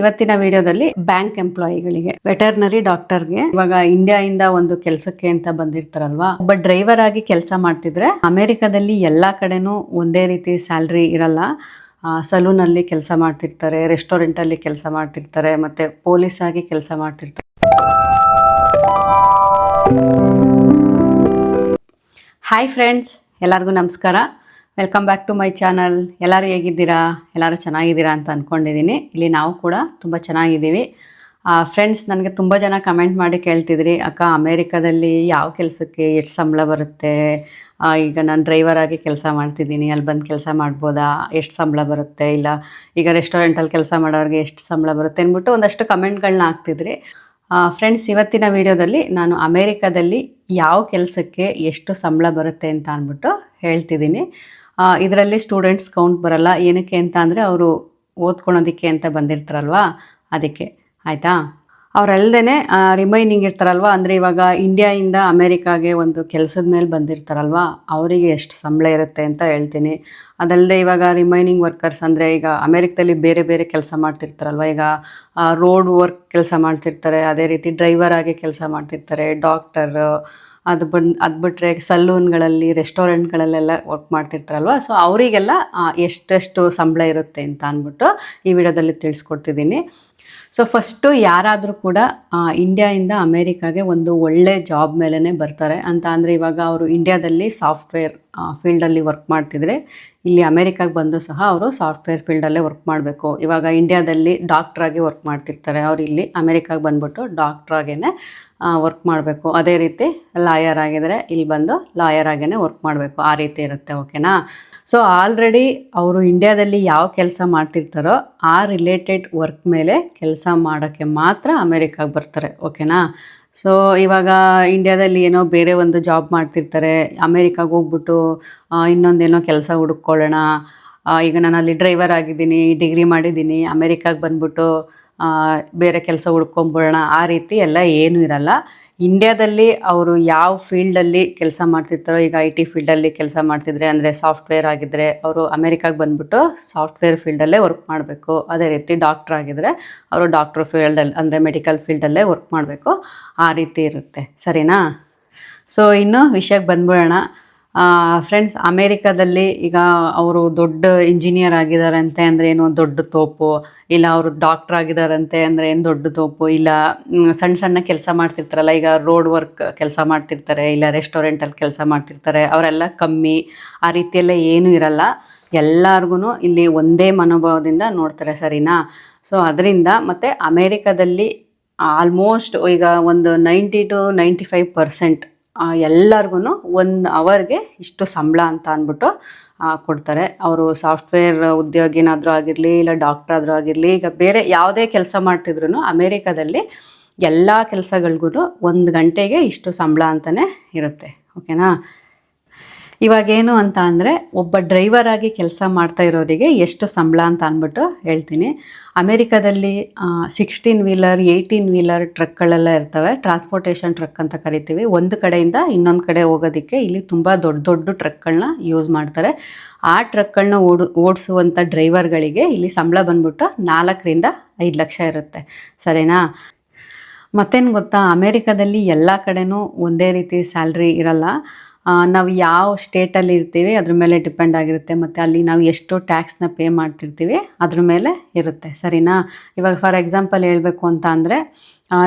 ಇವತ್ತಿನ ವಿಡಿಯೋದಲ್ಲಿ bank ಎಂಪ್ಲಾಯಿಗಳಿಗೆ veterinary ಡಾಕ್ಟರ್ಗೆ ಇವಾಗ ಇಂಡಿಯಾ ಇಂದ ಒಂದು ಕೆಲಸಕ್ಕೆ ಅಂತ ಬಂದಿರ್ತಾರಲ್ವಾ? ಒಬ್ಬ ಡ್ರೈವರ್ ಆಗಿ ಕೆಲಸ ಮಾಡ್ತಿದ್ರೆ ಅಮೆರಿಕದಲ್ಲಿ ಎಲ್ಲಾ ಕಡೆನೂ ಒಂದೇ ರೀತಿ ಸ್ಯಾಲ್ರಿ ಇರಲ್ಲ. ಸಲೂನ್ ಅಲ್ಲಿ ಕೆಲಸ ಮಾಡ್ತಿರ್ತಾರೆ ರೆಸ್ಟೋರೆಂಟ್ ಅಲ್ಲಿ ಕೆಲಸ ಮಾಡ್ತಿರ್ತಾರೆ, ಮತ್ತೆ ಪೊಲೀಸ್ ಆಗಿ ಕೆಲಸ ಮಾಡ್ತಿರ್ತಾರೆ. ಹಾಯ್ ಫ್ರೆಂಡ್ಸ್ ಎಲ್ಲರಿಗೂ ನಮಸ್ಕಾರ. Welcome back to my channel ಎಲ್ಲರೂ ಹೇಗಿದ್ದೀರಾ? ಎಲ್ಲರೂ ಚೆನ್ನಾಗಿದ್ದೀರಾ ಅಂತ ಅಂದ್ಕೊಂಡಿದ್ದೀನಿ ಇಲ್ಲಿ ನಾವು ಕೂಡ ತುಂಬ ಚೆನ್ನಾಗಿದ್ದೀವಿ. ಫ್ರೆಂಡ್ಸ್ ನನಗೆ ತುಂಬ ಜನ ಕಮೆಂಟ್ ಮಾಡಿ ಕೇಳ್ತಿದ್ರಿ, ಅಕ್ಕ, ಅಮೇರಿಕಾದಲ್ಲಿ ಯಾವ ಕೆಲಸಕ್ಕೆ ಎಷ್ಟು ಸಂಬಳ ಬರುತ್ತೆ? ಈಗ ನಾನು ಡ್ರೈವರ್ ಆಗಿ ಕೆಲಸ ಮಾಡ್ತಿದ್ದೀನಿ, ಅಲ್ಲಿ ಬಂದು ಕೆಲಸ ಮಾಡ್ಬೋದಾ? ಎಷ್ಟು ಸಂಬಳ ಬರುತ್ತೆ? ಇಲ್ಲ, ಈಗ ರೆಸ್ಟೋರೆಂಟಲ್ಲಿ ಕೆಲಸ ಮಾಡೋರಿಗೆ ಎಷ್ಟು ಸಂಬಳ ಬರುತ್ತೆ? ಅಂದ್ಬಿಟ್ಟು ಒಂದಷ್ಟು ಕಮೆಂಟ್ಗಳನ್ನ ಹಾಕ್ತಿದ್ರಿ. ಫ್ರೆಂಡ್ಸ್ ಇವತ್ತಿನ ವಿಡಿಯೋದಲ್ಲಿ ನಾನು ಅಮೇರಿಕಾದಲ್ಲಿ ಯಾವ ಕೆಲಸಕ್ಕೆ ಎಷ್ಟು ಸಂಬಳ ಬರುತ್ತೆ ಅಂತ ಅಂದ್ಬಿಟ್ಟು ಹೇಳ್ತಿದ್ದೀನಿ. ಇದರಲ್ಲಿ ಸ್ಟೂಡೆಂಟ್ಸ್ ಕೌಂಟ್ ಬರಲ್ಲ. ಏನಕ್ಕೆ ಅಂತ ಅಂದರೆ ಅವರು ಓದ್ಕೊಳೋದಕ್ಕೆ ಅಂತ ಬಂದಿರ್ತಾರಲ್ವಾ? ಅದಕ್ಕೆ. ಆಯಿತಾ? ಅವರಲ್ಲದೇ ರಿಮೈನಿಂಗ್ ಇರ್ತಾರಲ್ವ? ಅಂದರೆ ಇವಾಗ ಇಂಡಿಯಾಯಿಂದ ಅಮೇರಿಕಾಗೆ ಒಂದು ಕೆಲಸದ ಮೇಲೆ ಬಂದಿರ್ತಾರಲ್ವ? ಅವರಿಗೆ ಎಷ್ಟು ಸಂಬಳ ಇರುತ್ತೆ ಅಂತ ಹೇಳ್ತೀನಿ. ಅದಲ್ಲದೆ ಇವಾಗ ರಿಮೈನಿಂಗ್ ವರ್ಕರ್ಸ್ ಅಂದರೆ ಈಗ ಅಮೇರಿಕದಲ್ಲಿ ಬೇರೆ ಬೇರೆ ಕೆಲಸ ಮಾಡ್ತಿರ್ತಾರಲ್ವ? ಈಗ ರೋಡ್ ವರ್ಕ್ ಕೆಲಸ ಮಾಡ್ತಿರ್ತಾರೆ. ಅದೇ ರೀತಿ ಡ್ರೈವರ್ ಆಗಿ ಕೆಲಸ ಮಾಡ್ತಿರ್ತಾರೆ. ಡಾಕ್ಟರ್ ಅದು ಬನ್ ಅದು ಬಿಟ್ಟರೆ ಸಲೂನ್ಗಳಲ್ಲಿ, ರೆಸ್ಟೋರೆಂಟ್ಗಳಲ್ಲೆಲ್ಲ ವರ್ಕ್ ಮಾಡ್ತಿರ್ತಾರಲ್ವ? ಸೊ ಅವರಿಗೆಲ್ಲ ಎಷ್ಟೆಷ್ಟು ಸಂಬಳ ಇರುತ್ತೆ ಅಂತ ಅಂದ್ಬಿಟ್ಟು ಈ ವಿಡಿಯೋದಲ್ಲಿ ತಿಳಿಸ್ಕೊಡ್ತಿದ್ದೀನಿ. ಸೊ ಫಸ್ಟು ಯಾರಾದರೂ ಕೂಡ ಇಂಡಿಯಾಯಿಂದ ಅಮೇರಿಕಾಗೆ ಒಂದು ಒಳ್ಳೆ ಜಾಬ್ ಮೇಲೇ ಬರ್ತಾರೆ. ಅಂತ ಅಂದರೆ ಇವಾಗ ಅವರು ಇಂಡಿಯಾದಲ್ಲಿ ಸಾಫ್ಟ್ವೇರ್ ಫೀಲ್ಡಲ್ಲಿ ವರ್ಕ್ ಮಾಡ್ತಿದ್ರೆ ಇಲ್ಲಿ ಅಮೇರಿಕಾಗೆ ಬಂದು ಸಹ ಅವರು ಸಾಫ್ಟ್ವೇರ್ ಫೀಲ್ಡಲ್ಲೇ ವರ್ಕ್ ಮಾಡಬೇಕು. ಇವಾಗ ಇಂಡಿಯಾದಲ್ಲಿ ಡಾಕ್ಟ್ರಾಗಿ ವರ್ಕ್ ಮಾಡ್ತಿರ್ತಾರೆ. ಅವ್ರು ಇಲ್ಲಿ ಅಮೇರಿಕಾಗೆ ಬಂದುಬಿಟ್ಟು ಡಾಕ್ಟ್ರಾಗೇ ವರ್ಕ್ ಮಾಡಬೇಕು. ಅದೇ ರೀತಿ ಲಾಯರ್ ಆಗಿದ್ರೆ ಇಲ್ಲಿ ಬಂದು ಲಾಯರ್ ಆಗೇ ವರ್ಕ್ ಮಾಡಬೇಕು. ಆ ರೀತಿ ಇರುತ್ತೆ, ಓಕೆನಾ? ಸೊ, ಆಲ್ರೆಡಿ ಅವರು ಇಂಡಿಯಾದಲ್ಲಿ ಯಾವ ಕೆಲಸ ಮಾಡ್ತಿರ್ತಾರೋ ಆ ರಿಲೇಟೆಡ್ ವರ್ಕ್ ಮೇಲೆ ಕೆಲಸ ಮಾಡೋಕ್ಕೆ ಮಾತ್ರ ಅಮೇರಿಕಾಗೆ ಬರ್ತಾರೆ, ಓಕೆನಾ? ಸೊ ಇವಾಗ ಇಂಡಿಯಾದಲ್ಲಿ ಏನೋ ಬೇರೆ ಒಂದು ಜಾಬ್ ಮಾಡ್ತಿರ್ತಾರೆ. ಅಮೇರಿಕಾಗೆ ಹೋಗ್ಬಿಟ್ಟು ಇನ್ನೊಂದೇನೋ ಕೆಲಸ ಹುಡುಕೊಳ್ಳೋಣ ಈಗ ನಾನು ಅಲ್ಲಿ ಡ್ರೈವರ್ ಆಗಿದ್ದೀನಿ ಡಿಗ್ರಿ ಮಾಡಿದ್ದೀನಿ. ಅಮೇರಿಕಾಗೆ ಬಂದ್ಬಿಟ್ಟು ಬೇರೆ ಕೆಲಸ ಹುಡ್ಕೊಂಬಿಡೋಣ, ಆ ರೀತಿ ಎಲ್ಲ ಏನೂ ಇರಲ್ಲ. ಇಂಡ್ಯಾದಲ್ಲಿ ಅವರು ಯಾವ ಫೀಲ್ಡಲ್ಲಿ ಕೆಲಸ ಮಾಡ್ತಿರ್ತಾರೋ, ಈಗ ಐ ಟಿ ಫೀಲ್ಡಲ್ಲಿ ಕೆಲಸ ಮಾಡ್ತಿದ್ರೆ, ಅಂದರೆ ಸಾಫ್ಟ್ವೇರ್ ಆಗಿದ್ದರೆ ಅವರು ಅಮೇರಿಕಾಗೆ ಬಂದುಬಿಟ್ಟು ಸಾಫ್ಟ್ವೇರ್ ಫೀಲ್ಡಲ್ಲೇ ವರ್ಕ್ ಮಾಡಬೇಕು. ಅದೇ ರೀತಿ ಡಾಕ್ಟ್ರ್ ಆಗಿದ್ದರೆ ಅವರು ಡಾಕ್ಟ್ರ್ ಫೀಲ್ಡಲ್ಲಿ ಅಂದರೆ ಮೆಡಿಕಲ್ ಫೀಲ್ಡಲ್ಲೇ ವರ್ಕ್ ಮಾಡಬೇಕು. ಆ ರೀತಿ ಇರುತ್ತೆ. ಸರಿನಾ? ಸೊ ಇನ್ನು ವಿಷಯಕ್ಕೆ ಬಂದ್ಬಿಡೋಣ. ಫ್ರೆಂಡ್ಸ್ ಅಮೇರಿಕಾದಲ್ಲಿ ಈಗ ಅವರು ದೊಡ್ಡ ಇಂಜಿನಿಯರ್ ಆಗಿದ್ದಾರಂತೆ ಅಂದರೆ ಏನೋ ದೊಡ್ಡ ತೋಪು, ಇಲ್ಲ ಅವರು ಡಾಕ್ಟ್ರ್ ಆಗಿದ್ದಾರಂತೆ ಅಂದರೆ ಏನು ದೊಡ್ಡ ತೋಪು, ಇಲ್ಲ ಸಣ್ಣ ಸಣ್ಣ ಕೆಲಸ ಮಾಡ್ತಿರ್ತಾರಲ್ಲ, ಈಗ ರೋಡ್ ವರ್ಕ್ ಕೆಲಸ ಮಾಡ್ತಿರ್ತಾರೆ, ಇಲ್ಲ ರೆಸ್ಟೋರೆಂಟಲ್ಲಿ ಕೆಲಸ ಮಾಡ್ತಿರ್ತಾರೆ, ಅವರೆಲ್ಲ ಕಮ್ಮಿ, ಆ ರೀತಿಯೆಲ್ಲ ಏನೂ ಇರಲ್ಲ. ಎಲ್ಲರಿಗೂ ಇಲ್ಲಿ ಒಂದೇ ಮನೋಭಾವದಿಂದ ನೋಡ್ತಾರೆ, ಸರಿನಾ? ಸೊ ಅದರಿಂದ ಮತ್ತು ಅಮೇರಿಕಾದಲ್ಲಿ ಆಲ್ಮೋಸ್ಟ್ ಈಗ ಒಂದು ninety two ninety five percent ಎಲ್ಲರಿಗೂ ಒಂದು ಅವರ್ಗೆ ಇಷ್ಟು ಸಂಬಳ ಅಂತ ಅಂದ್ಬಿಟ್ಟು ಕೊಡ್ತಾರೆ. ಅವರು ಸಾಫ್ಟ್ವೇರ್ ಉದ್ಯೋಗಿನಾದರೂ ಆಗಿರಲಿ, ಇಲ್ಲ ಡಾಕ್ಟರ್ ಆದರೂ ಆಗಿರಲಿ, ಈಗ ಬೇರೆ ಯಾವುದೇ ಕೆಲಸ ಮಾಡ್ತಿದ್ರು ಅಮೇರಿಕಾದಲ್ಲಿ ಎಲ್ಲ ಕೆಲಸಗಳಿಗೂ ಒಂದು ಗಂಟೆಗೆ ಇಷ್ಟು ಸಂಬಳ ಅಂತಲೇ ಇರುತ್ತೆ. ಓಕೆನಾ? ಇವಾಗೇನು ಅಂತ ಅಂದರೆ ಒಬ್ಬ ಡ್ರೈವರ್ ಆಗಿ ಕೆಲಸ ಮಾಡ್ತಾ ಇರೋರಿಗೆ ಎಷ್ಟು ಸಂಬಳ ಅಂತ ಅಂದ್ಬಿಟ್ಟು ಹೇಳ್ತೀನಿ. ಅಮೇರಿಕಾದಲ್ಲಿ ಸಿಕ್ಸ್ಟೀನ್ ವೀಲರ್ ಏಯ್ಟೀನ್ ವೀಲರ್ ಟ್ರಕ್ಗಳೆಲ್ಲ ಇರ್ತವೆ. ಟ್ರಾನ್ಸ್ಪೋರ್ಟೇಷನ್ ಟ್ರಕ್ ಅಂತ ಕರಿತೀವಿ. ಒಂದು ಕಡೆಯಿಂದ ಇನ್ನೊಂದು ಕಡೆ ಹೋಗೋದಕ್ಕೆ ಇಲ್ಲಿ ತುಂಬ ದೊಡ್ಡ ದೊಡ್ಡ ಟ್ರಕ್ಗಳನ್ನ ಯೂಸ್ ಮಾಡ್ತಾರೆ. ಆ ಟ್ರಕ್ಗಳನ್ನ ಓಡು ಓಡಿಸುವಂಥ ಡ್ರೈವರ್ಗಳಿಗೆ ಇಲ್ಲಿ ಸಂಬಳ ಬಂದ್ಬಿಟ್ಟು ನಾಲ್ಕರಿಂದ ಐದು ಲಕ್ಷ ಇರುತ್ತೆ. ಸರಿನಾ? ಮತ್ತೇನು ಗೊತ್ತಾ? ಅಮೇರಿಕಾದಲ್ಲಿ ಎಲ್ಲ ಕಡೆನೂ ಒಂದೇ ರೀತಿ ಸ್ಯಾಲ್ರಿ ಇರಲ್ಲ. ನಾವು ಯಾವ ಸ್ಟೇಟಲ್ಲಿ ಇರ್ತೀವಿ, ಅದ್ರ ಮೇಲೆ ಡಿಪೆಂಡ್ ಆಗಿರುತ್ತೆ. ಮತ್ತು ಅಲ್ಲಿ ನಾವು ಎಷ್ಟು ಟ್ಯಾಕ್ಸ್ನ ಪೇ ಮಾಡ್ತಿರ್ತೀವಿ, ಅದ್ರ ಮೇಲೆ ಇರುತ್ತೆ. ಸರಿನಾ? ಇವಾಗ ಫಾರ್ ಎಕ್ಸಾಂಪಲ್ ಹೇಳಬೇಕು ಅಂತ ಅಂದರೆ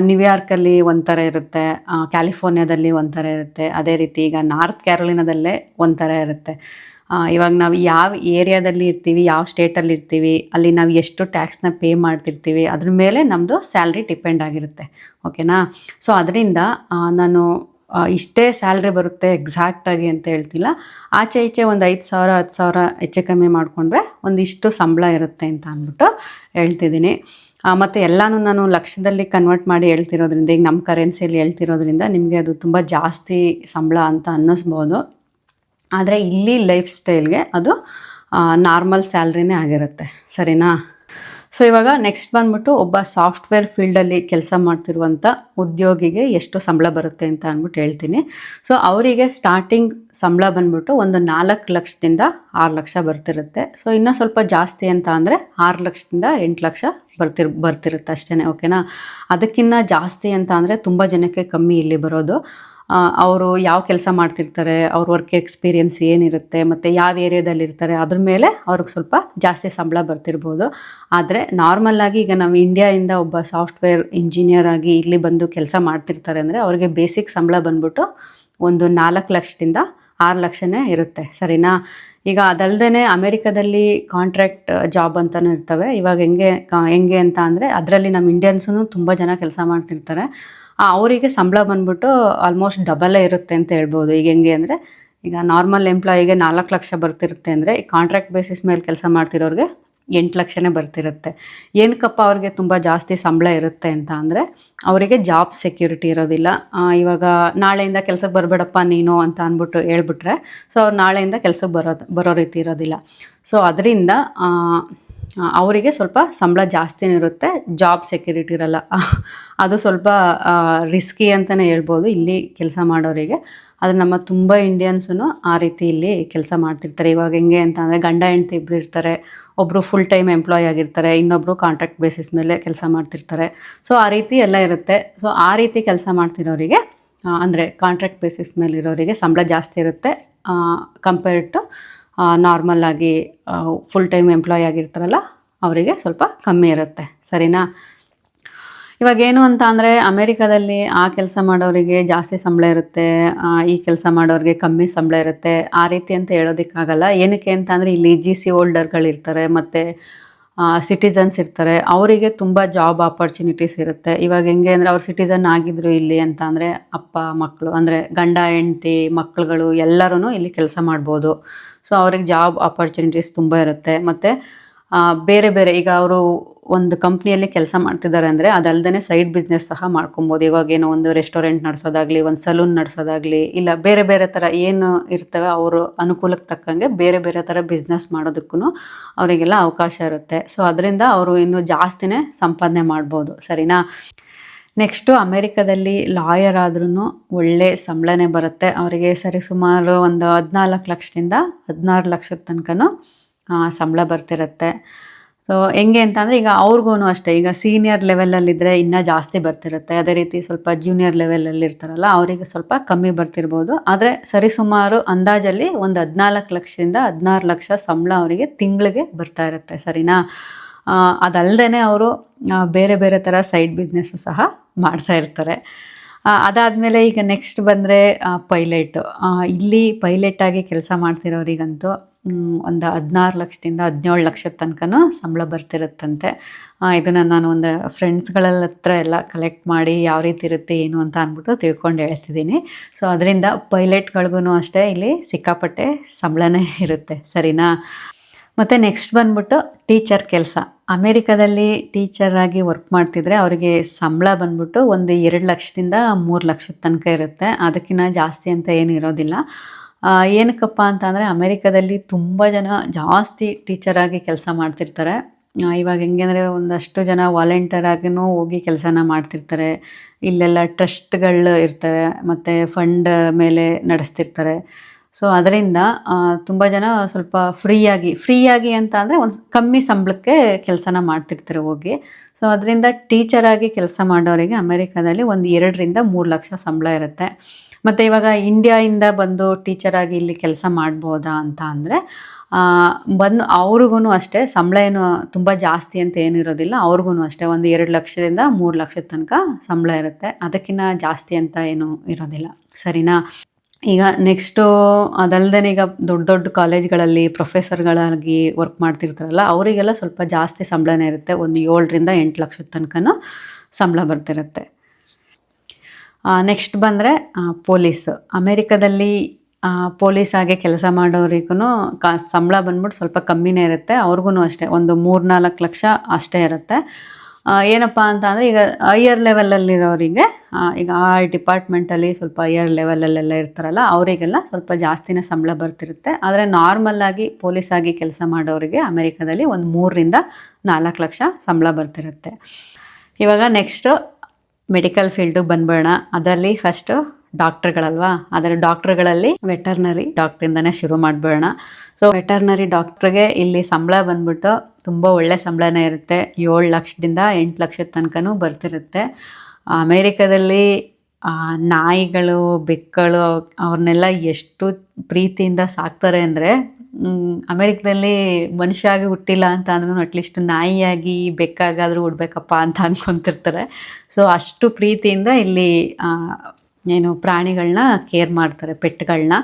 ನ್ಯೂಯಾರ್ಕಲ್ಲಿ ಒಂಥರ ಇರುತ್ತೆ ಕ್ಯಾಲಿಫೋರ್ನಿಯಾದಲ್ಲಿ ಒಂಥರ ಇರುತ್ತೆ. ಅದೇ ರೀತಿ ಈಗ ನಾರ್ತ್ ಕ್ಯಾರೋಲಿನಾದಲ್ಲೇ ಒಂಥರ ಇರುತ್ತೆ. ಇವಾಗ ನಾವು ಯಾವ ಏರಿಯಾದಲ್ಲಿ ಇರ್ತೀವಿ, ಯಾವ ಸ್ಟೇಟಲ್ಲಿ ಇರ್ತೀವಿ, ಅಲ್ಲಿ ನಾವು ಎಷ್ಟು ಟ್ಯಾಕ್ಸ್ನ ಪೇ ಮಾಡ್ತಿರ್ತೀವಿ, ಅದ್ರ ಮೇಲೆ ನಮ್ಮದು ಸ್ಯಾಲ್ರಿ ಡಿಪೆಂಡ್ ಆಗಿರುತ್ತೆ. ಓಕೆನಾ ಸೊ ಅದರಿಂದ ನಾನು ಇಷ್ಟೇ ಸ್ಯಾಲ್ರಿ ಬರುತ್ತೆ ಎಕ್ಸಾಕ್ಟಾಗಿ ಅಂತ ಹೇಳ್ತಿಲ್ಲ. ಆಚೆ ಈಚೆ ಒಂದು ಐದು ಸಾವಿರ, ಹತ್ತು ಸಾವಿರ ಹೆಚ್ಚು ಕಮ್ಮಿ ಮಾಡಿಕೊಂಡ್ರೆ ಒಂದಿಷ್ಟು ಸಂಬಳ ಇರುತ್ತೆ ಅಂತ ಅಂದ್ಬಿಟ್ಟು ಹೇಳ್ತಿದ್ದೀನಿ. ಮತ್ತು ಎಲ್ಲನೂ ನಾನು ಲಕ್ಷದಲ್ಲಿ ಕನ್ವರ್ಟ್ ಮಾಡಿ ಹೇಳ್ತಿರೋದ್ರಿಂದ, ಈಗ ನಮ್ಮ ಕರೆನ್ಸಿಯಲ್ಲಿ ಹೇಳ್ತಿರೋದ್ರಿಂದ ನಿಮಗೆ ಅದು ತುಂಬ ಜಾಸ್ತಿ ಸಂಬಳ ಅಂತ ಅನ್ನಿಸ್ಬೋದು. ಆದರೆ ಇಲ್ಲಿ ಲೈಫ್ ಸ್ಟೈಲ್ಗೆ ಅದು ನಾರ್ಮಲ್ ಸ್ಯಾಲ್ರಿನೇ ಆಗಿರುತ್ತೆ. ಸರಿನಾ? ಸೊ ಇವಾಗ ನೆಕ್ಸ್ಟ್ ಬಂದ್ಬಿಟ್ಟು ಒಬ್ಬ ಸಾಫ್ಟ್ವೇರ್ ಫೀಲ್ಡಲ್ಲಿ ಕೆಲಸ ಮಾಡ್ತಿರುವಂಥ ಉದ್ಯೋಗಿಗೆ ಎಷ್ಟು ಸಂಬಳ ಬರುತ್ತೆ ಅಂತ ಅಂದ್ಬಿಟ್ಟು ಹೇಳ್ತೀನಿ. ಸೊ ಅವರಿಗೆ ಸ್ಟಾರ್ಟಿಂಗ್ ಸಂಬಳ ಬಂದ್ಬಿಟ್ಟು ಒಂದು ನಾಲ್ಕು ಲಕ್ಷದಿಂದ ಆರು ಲಕ್ಷ ಬರ್ತಿರುತ್ತೆ. ಸೊ ಇನ್ನೂ ಸ್ವಲ್ಪ ಜಾಸ್ತಿ ಅಂತ ಅಂದರೆ ಆರು ಲಕ್ಷದಿಂದ ಎಂಟು ಲಕ್ಷ ಬರ್ತಿರ್, ಬರ್ತಿರುತ್ತೆ ಅಷ್ಟೇ ಓಕೆನಾ ಅದಕ್ಕಿಂತ ಜಾಸ್ತಿ ಅಂತ ಅಂದರೆ ತುಂಬ ಜನಕ್ಕೆ ಕಮ್ಮಿ ಇಲ್ಲಿ ಬರೋದು. ಅವರು ಯಾವ ಕೆಲಸ ಮಾಡ್ತಿರ್ತಾರೆ, ಅವ್ರ ವರ್ಕ್ ಎಕ್ಸ್ಪೀರಿಯನ್ಸ್ ಏನಿರುತ್ತೆ, ಮತ್ತು ಯಾವ ಏರಿಯಾದಲ್ಲಿ ಇರ್ತಾರೆ ಅದ್ರ ಮೇಲೆ ಅವ್ರಿಗೆ ಸ್ವಲ್ಪ ಜಾಸ್ತಿ ಸಂಬಳ ಬರ್ತಿರ್ಬೋದು. ಆದರೆ ನಾರ್ಮಲ್ಲಾಗಿ ಈಗ ನಾವು ಇಂಡಿಯಾಯಿಂದ ಒಬ್ಬ ಸಾಫ್ಟ್ವೇರ್ ಇಂಜಿನಿಯರ್ ಆಗಿ ಇಲ್ಲಿ ಬಂದು ಕೆಲಸ ಮಾಡ್ತಿರ್ತಾರೆ ಅಂದರೆ ಅವ್ರಿಗೆ ಬೇಸಿಕ್ ಸಂಬಳ ಬಂದ್ಬಿಟ್ಟು ಒಂದು ನಾಲ್ಕು ಲಕ್ಷದಿಂದ ಆರು ಲಕ್ಷನೇ ಇರುತ್ತೆ. ಸರಿನಾ? ಈಗ ಅದಲ್ಲದೆ ಅಮೇರಿಕಾದಲ್ಲಿ ಕಾಂಟ್ರಾಕ್ಟ್ ಜಾಬ್ ಅಂತಲೂ ಇರ್ತವೆ. ಇವಾಗ ಹೆಂಗೆ ಹೆಂಗೆ ಅಂತ ಅಂದರೆ ಅದರಲ್ಲಿ ನಮ್ಮ ಇಂಡಿಯನ್ಸೂ ತುಂಬ ಜನ ಕೆಲಸ ಮಾಡ್ತಿರ್ತಾರೆ. ಅವರಿಗೆ ಸಂಬಳ ಬಂದ್ಬಿಟ್ಟು ಆಲ್ಮೋಸ್ಟ್ ಡಬಲೇ ಇರುತ್ತೆ ಅಂತ ಹೇಳ್ಬೋದು. ಈಗ ಹೆಂಗೆ ಅಂದರೆ, ಈಗ ನಾರ್ಮಲ್ ಎಂಪ್ಲಾಯಿಗೆ ನಾಲ್ಕು ಲಕ್ಷ ಬರ್ತಿರುತ್ತೆ ಅಂದರೆ, ಈ ಕಾಂಟ್ರಾಕ್ಟ್ ಬೇಸಿಸ್ ಮೇಲೆ ಕೆಲಸ ಮಾಡ್ತಿರೋರಿಗೆ ಎಂಟು ಲಕ್ಷನೇ ಬರ್ತಿರುತ್ತೆ. ಏನಕ್ಕಪ್ಪ ಅವ್ರಿಗೆ ತುಂಬ ಜಾಸ್ತಿ ಸಂಬಳ ಇರುತ್ತೆ ಅಂತ ಅಂದರೆ, ಅವರಿಗೆ ಜಾಬ್ ಸೆಕ್ಯೂರಿಟಿ ಇರೋದಿಲ್ಲ. ಇವಾಗ ನಾಳೆಯಿಂದ ಕೆಲಸಕ್ಕೆ ಬರಬೇಡಪ್ಪ ನೀನು ಅಂತ ಅಂದ್ಬಿಟ್ಟು ಹೇಳ್ಬಿಟ್ರೆ ಸೊ ಅವ್ರು ನಾಳೆಯಿಂದ ಕೆಲಸಕ್ಕೆ ಬರೋದು, ಬರೋ ರೀತಿ ಇರೋದಿಲ್ಲ. ಸೊ ಅದರಿಂದ ಅವರಿಗೆ ಸ್ವಲ್ಪ ಸಂಬಳ ಜಾಸ್ತಿನೇ ಇರುತ್ತೆ. ಜಾಬ್ ಸೆಕ್ಯೂರಿಟಿ ಇರಲ್ಲ. ಅದು ಸ್ವಲ್ಪ ರಿಸ್ಕಿ ಅಂತಲೇ ಹೇಳ್ಬೋದು. ಇಲ್ಲಿ ಕೆಲಸ ಮಾಡೋರಿಗೆ. ಆದರೆ ನಮ್ಮ ತುಂಬ ಇಂಡಿಯನ್ಸೂ ಆ ರೀತಿ ಇಲ್ಲಿ ಕೆಲಸ ಮಾಡ್ತಿರ್ತಾರೆ. ಇವಾಗ ಹೆಂಗೆ ಅಂತ ಅಂದರೆ ಗಂಡ ಹೆಂಡತಿ ಇಬ್ಬರು ಇರ್ತಾರೆ. ಒಬ್ಬರು ಫುಲ್ ಟೈಮ್ ಎಂಪ್ಲಾಯ್ ಆಗಿರ್ತಾರೆ. ಇನ್ನೊಬ್ಬರು ಕಾಂಟ್ರಾಕ್ಟ್ ಬೇಸಿಸ್ ಮೇಲೆ ಕೆಲಸ ಮಾಡ್ತಿರ್ತಾರೆ. ಸೊ ಆ ರೀತಿ ಎಲ್ಲ ಇರುತ್ತೆ. ಸೊ ಆ ರೀತಿ ಕೆಲಸ ಮಾಡ್ತಿರೋರಿಗೆ ಅಂದರೆ ಕಾಂಟ್ರಾಕ್ಟ್ ಬೇಸಿಸ್ ಮೇಲೆ ಇರೋರಿಗೆ ಸಂಬಳ ಜಾಸ್ತಿ ಇರುತ್ತೆ. ಕಂಪೇರ್ಡ್ ಟು ನಾರ್ಮಲ್ ಆಗಿ ಫುಲ್ ಟೈಮ್ ಎಂಪ್ಲಾಯ್ ಆಗಿರ್ತಾರಲ್ಲ, ಅವರಿಗೆ ಸ್ವಲ್ಪ ಕಮ್ಮಿ ಇರುತ್ತೆ. ಸರಿನಾ? ಇವಾಗ ಏನು ಅಂತ ಅಂದರೆ, ಅಮೇರಿಕಾದಲ್ಲಿ ಆ ಕೆಲಸ ಮಾಡೋರಿಗೆ ಜಾಸ್ತಿ ಸಂಬಳ ಇರುತ್ತೆ ಈ ಕೆಲಸ ಮಾಡೋರಿಗೆ ಕಮ್ಮಿ ಸಂಬಳ ಇರುತ್ತೆ. ಆ ರೀತಿ ಅಂತ ಹೇಳೋದಕ್ಕಾಗಲ್ಲ. ಏನಕ್ಕೆ ಅಂತ ಅಂದರೆ, ಇಲ್ಲಿ ಜಿ ಸಿ ಹೋಲ್ಡರ್ಗಳಿರ್ತಾರೆ ಮತ್ತು ಸಿಟಿಸನ್ಸ್ ಇರ್ತಾರೆ. ಅವರಿಗೆ ತುಂಬ ಜಾಬ್ ಆಪರ್ಚುನಿಟೀಸ್ ಇರುತ್ತೆ. ಇವಾಗ ಹೆಂಗೆ ಅಂದರೆ, ಅವ್ರು ಸಿಟಿಸನ್ ಆಗಿದ್ರು ಇಲ್ಲಿ ಅಂತ ಅಂದರೆ, ಅಪ್ಪ ಮಕ್ಕಳು ಅಂದರೆ ಗಂಡ, ಹೆಂಡತಿ ಮಕ್ಕಳುಗಳು ಎಲ್ಲರೂ ಇಲ್ಲಿ ಕೆಲಸ ಮಾಡ್ಬೋದು. ಸೊ ಅವ್ರಿಗೆ ಜಾಬ್ ಆಪರ್ಚುನಿಟೀಸ್ ತುಂಬ ಇರುತ್ತೆ. ಮತ್ತು ಬೇರೆ ಬೇರೆ ಈಗ ಅವರು ಒಂದು ಕಂಪ್ನಿಯಲ್ಲಿ ಕೆಲಸ ಮಾಡ್ತಿದ್ದಾರೆ ಅಂದರೆ ಅದಲ್ಲದೆ ಸೈಡ್ ಬಿಸ್ನೆಸ್ ಸಹ ಮಾಡ್ಕೊಬೋದು. ಇವಾಗ ಏನೋ ಒಂದು ರೆಸ್ಟೋರೆಂಟ್ ನಡೆಸೋದಾಗಲಿ, ಒಂದು ಸಲೂನ್ ನಡೆಸೋದಾಗಲಿ, ಇಲ್ಲ ಬೇರೆ ಬೇರೆ ಥರ ಏನು ಇರ್ತವೆ, ಅವರು ಅನುಕೂಲಕ್ಕೆ ತಕ್ಕಂಗೆ ಬೇರೆ ಬೇರೆ ಥರ ಬಿಸ್ನೆಸ್ ಮಾಡೋದಕ್ಕೂ ಅವರಿಗೆಲ್ಲ ಅವಕಾಶ ಇರುತ್ತೆ. ಸೊ ಅದರಿಂದ ಅವರು ಇನ್ನೂ ಜಾಸ್ತಿನೇ ಸಂಪಾದನೆ ಮಾಡ್ಬೋದು. ಸರಿನಾ? ನೆಕ್ಸ್ಟು ಅಮೇರಿಕಾದಲ್ಲಿ ಲಾಯರ್ ಆದ್ರೂ ಒಳ್ಳೆ ಸಂಬಳನೇ ಬರುತ್ತೆ. ಅವರಿಗೆ ಸರಿ ಸುಮಾರು ಒಂದು ಹದಿನಾಲ್ಕು ಲಕ್ಷದಿಂದ ಹದಿನಾರು ಲಕ್ಷದ ತನಕನೂ ಸಂಬಳ ಬರ್ತಿರುತ್ತೆ. ಸೊ ಹೆಂಗೆ ಅಂತಂದರೆ ಈಗ ಅವ್ರಿಗೂ ಅಷ್ಟೇ, ಈಗ ಸೀನಿಯರ್ ಲೆವೆಲಲ್ಲಿದ್ದರೆ ಇನ್ನೂ ಜಾಸ್ತಿ ಬರ್ತಿರುತ್ತೆ. ಅದೇ ರೀತಿ ಸ್ವಲ್ಪ ಜೂನಿಯರ್ ಲೆವೆಲಲ್ಲಿ ಇರ್ತಾರಲ್ಲ ಅವರಿಗೆ ಸ್ವಲ್ಪ ಕಮ್ಮಿ ಬರ್ತಿರ್ಬೋದು. ಆದರೆ ಸರಿಸುಮಾರು ಅಂದಾಜಲ್ಲಿ ಒಂದು ಹದಿನಾಲ್ಕು ಲಕ್ಷದಿಂದ ಹದಿನಾರು ಲಕ್ಷ ಸಂಬಳ ಅವರಿಗೆ ತಿಂಗಳಿಗೆ ಬರ್ತಾ ಇರುತ್ತೆ, ಸರಿನಾ? ಅದಲ್ಲದೆ ಅವರು ಬೇರೆ ಬೇರೆ ಥರ ಸೈಡ್ ಬಿಸ್ನೆಸ್ಸು ಸಹ ಮಾಡ್ತಾ ಇರ್ತಾರೆ. ಅದಾದಮೇಲೆ ಈಗ ನೆಕ್ಸ್ಟ್ ಬಂದರೆ ಪೈಲಟ್ ಇಲ್ಲಿ ಪೈಲಟ್ಟಾಗಿ ಕೆಲಸ ಮಾಡ್ತಿರೋರಿಗಂತೂ ಒಂದು ಹದಿನಾರು ಲಕ್ಷದಿಂದ ಹದಿನೇಳು ಲಕ್ಷದ ತನಕನೂ ಸಂಬಳ ಬರ್ತಿರುತ್ತಂತೆ. ಇದನ್ನು ನಾನು ಒಂದು ಫ್ರೆಂಡ್ಸ್ಗಳ ಹತ್ರ ಎಲ್ಲ ಕಲೆಕ್ಟ್ ಮಾಡಿ ಯಾವ ರೀತಿ ಇರುತ್ತೆ, ಏನು ಅಂತ ಅಂದ್ಬಿಟ್ಟು ತಿಳ್ಕೊಂಡು ಹೇಳ್ತಿದ್ದೀನಿ. ಸೊ ಅದರಿಂದ ಪೈಲಟ್ಗಳಿಗೂ ಅಷ್ಟೇ ಇಲ್ಲಿ ಸಿಕ್ಕಾಪಟ್ಟೆ ಸಂಬಳನೇ ಇರುತ್ತೆ, ಸರಿನಾ? ಮತ್ತು ನೆಕ್ಸ್ಟ್ ಬಂದ್ಬಿಟ್ಟು ಟೀಚರ್ ಕೆಲಸ. ಅಮೇರಿಕಾದಲ್ಲಿ ಟೀಚರ್ ಆಗಿ ವರ್ಕ್ ಮಾಡ್ತಿದ್ರೆ ಅವರಿಗೆ ಸಂಬಳ ಬಂದ್ಬಿಟ್ಟು ಒಂದು ಎರಡು ಲಕ್ಷದಿಂದ ಮೂರು ಲಕ್ಷದ ತನಕ ಇರುತ್ತೆ. ಅದಕ್ಕಿಂತ ಜಾಸ್ತಿ ಅಂತ ಏನು ಇರೋದಿಲ್ಲ. ಏನಕ್ಕಪ್ಪ ಅಂತ ಅಂದರೆ ಅಮೇರಿಕಾದಲ್ಲಿ ತುಂಬ ಜನ ಜಾಸ್ತಿ ಟೀಚರ್ ಆಗಿ ಕೆಲಸ ಮಾಡ್ತಿರ್ತಾರೆ. ಇವಾಗ ಹೆಂಗೆ ಅಂದರೆ ಒಂದಷ್ಟು ಜನ ವಾಲಂಟಿಯರ್ ಆಗಿನೂ ಹೋಗಿ ಕೆಲಸನ ಮಾಡ್ತಿರ್ತಾರೆ. ಇಲ್ಲೆಲ್ಲ ಟ್ರಸ್ಟ್ಗಳು ಇರ್ತವೆ. ಮತ್ತು ಫಂಡ್ ಮೇಲೆ ನಡೆಸ್ತಿರ್ತಾರೆ. ಸೊ ಅದರಿಂದ ತುಂಬ ಜನ ಸ್ವಲ್ಪ ಫ್ರೀಯಾಗಿ ಫ್ರೀಯಾಗಿ ಅಂತ ಅಂದರೆ ಒಂದು ಕಮ್ಮಿ ಸಂಬಳಕ್ಕೆ ಕೆಲಸನ ಮಾಡ್ತಿರ್ತಾರೆ ಹೋಗಿ. ಸೊ ಅದರಿಂದ ಟೀಚರಾಗಿ ಕೆಲಸ ಮಾಡೋರಿಗೆ ಅಮೆರಿಕಾದಲ್ಲಿ ಒಂದು ಎರಡರಿಂದ ಮೂರು ಲಕ್ಷ ಸಂಬಳ ಇರುತ್ತೆ. ಮತ್ತು ಇವಾಗ ಇಂಡಿಯಾಯಿಂದ ಬಂದು ಟೀಚರಾಗಿ ಇಲ್ಲಿ ಕೆಲಸ ಮಾಡ್ಬೋದಾ ಅಂತ ಅಂದರೆ ಬಂದು ಅವ್ರಿಗೂ ಅಷ್ಟೇ ಸಂಬಳ ಏನು ತುಂಬ ಜಾಸ್ತಿ ಅಂತ ಏನಿರೋದಿಲ್ಲ ಅವ್ರಿಗೂ ಅಷ್ಟೇ ಒಂದು ಎರಡು ಲಕ್ಷದಿಂದ ಮೂರು ಲಕ್ಷದ ತನಕ ಸಂಬಳ ಇರುತ್ತೆ. ಅದಕ್ಕಿಂತ ಜಾಸ್ತಿ ಅಂತ ಏನು ಇರೋದಿಲ್ಲ. ಸರಿನಾ? ಈಗ ನೆಕ್ಸ್ಟು ಅದಲ್ಲದೆ ಈಗ ದೊಡ್ಡ ದೊಡ್ಡ ಕಾಲೇಜ್ಗಳಲ್ಲಿ ಪ್ರೊಫೆಸರ್ಗಳಾಗಿ ವರ್ಕ್ ಮಾಡ್ತಿರ್ತಾರಲ್ಲ, ಅವರಿಗೆಲ್ಲ ಸ್ವಲ್ಪ ಜಾಸ್ತಿ ಸಂಬಳನೇ ಇರುತ್ತೆ. ಒಂದು ಏಳರಿಂದ ಎಂಟು ಲಕ್ಷದ ತನಕನೂ ಸಂಬಳ ಬರ್ತಿರುತ್ತೆ. ನೆಕ್ಸ್ಟ್ ಬಂದರೆ ಪೊಲೀಸ್ ಅಮೇರಿಕಾದಲ್ಲಿ ಪೊಲೀಸ್ ಆಗಿ ಕೆಲಸ ಮಾಡೋರಿಗೂ ಕಾ, ಸಂಬಳ ಬಂದ್ಬಿಟ್ಟು ಸ್ವಲ್ಪ ಕಮ್ಮಿನೇ ಇರುತ್ತೆ. ಅವ್ರಿಗೂ ಅಷ್ಟೇ, ಒಂದು ಮೂರು ನಾಲ್ಕು ಲಕ್ಷ ಅಷ್ಟೇ ಇರುತ್ತೆ. ಏನಪ್ಪ ಅಂತ ಅಂದರೆ ಈಗ ಹೈಯರ್ ಲೆವೆಲಲ್ಲಿರೋರಿಗೆ ಈಗ ಆ ಡಿಪಾರ್ಟ್ಮೆಂಟಲ್ಲಿ ಸ್ವಲ್ಪ ಹೈಯರ್ ಲೆವೆಲಲ್ಲೆಲ್ಲ ಇರ್ತಾರಲ್ಲ, ಅವರಿಗೆಲ್ಲ ಸ್ವಲ್ಪ ಜಾಸ್ತಿನೇ ಸಂಬಳ ಬರ್ತಿರುತ್ತೆ. ಆದರೆ ಪೊಲೀಸ್ ಆಗಿ ಕೆಲಸ ಮಾಡೋರಿಗೆ ಅಮೆರಿಕಾದಲ್ಲಿ ಒಂದು ಮೂರರಿಂದ ನಾಲ್ಕು ಲಕ್ಷ ಸಂಬಳ ಬರ್ತಿರುತ್ತೆ. ಇವಾಗ ನೆಕ್ಸ್ಟು ಮೆಡಿಕಲ್ ಫೀಲ್ಡಿಗೆ ಬಂದ್ಬೇಡ ಅದರಲ್ಲಿ ಫಸ್ಟು ಡಾಕ್ಟ್ರುಗಳಲ್ವಾ? ಅದರ ಡಾಕ್ಟ್ರುಗಳಲ್ಲಿ ವೆಟರ್ನರಿ ಡಾಕ್ಟ್ರಿಂದನೇ ಶುರು ಮಾಡಬೇಡ ಸೊ ವೆಟರ್ನರಿ ಡಾಕ್ಟ್ರಿಗೆ ಇಲ್ಲಿ ಸಂಬಳ ಬಂದ್ಬಿಟ್ಟು ತುಂಬ ಒಳ್ಳೆ ಸಂಬಳನೇ ಇರುತ್ತೆ. ಏಳು ಲಕ್ಷದಿಂದ ಎಂಟು ಲಕ್ಷದ ತನಕನೂ ಬರ್ತಿರುತ್ತೆ. ಅಮೇರಿಕಾದಲ್ಲಿ ನಾಯಿಗಳು, ಬೆಕ್ಕಳು ಅವ್ರನ್ನೆಲ್ಲ ಎಷ್ಟು ಪ್ರೀತಿಯಿಂದ ಸಾಕ್ತಾರೆ ಅಂದರೆ ಅಮೇರಿಕದಲ್ಲಿ ಮನುಷ್ಯ ಆಗಿ ಹುಟ್ಟಿಲ್ಲ ಅಂತ ಅಂದ್ರೂ ಅಟ್ಲೀಸ್ಟ್ ನಾಯಿಯಾಗಿ ಬೆಕ್ಕಾಗಾದರೂ ಹುಡ್ಬೇಕಪ್ಪ ಅಂತ ಅನ್ಕೊಂತಿರ್ತಾರೆ. ಸೊ ಅಷ್ಟು ಪ್ರೀತಿಯಿಂದ ಇಲ್ಲಿ ಏನು ಪ್ರಾಣಿಗಳನ್ನ ಕೇರ್ ಮಾಡ್ತಾರೆ, ಪೆಟ್ಗಳನ್ನ.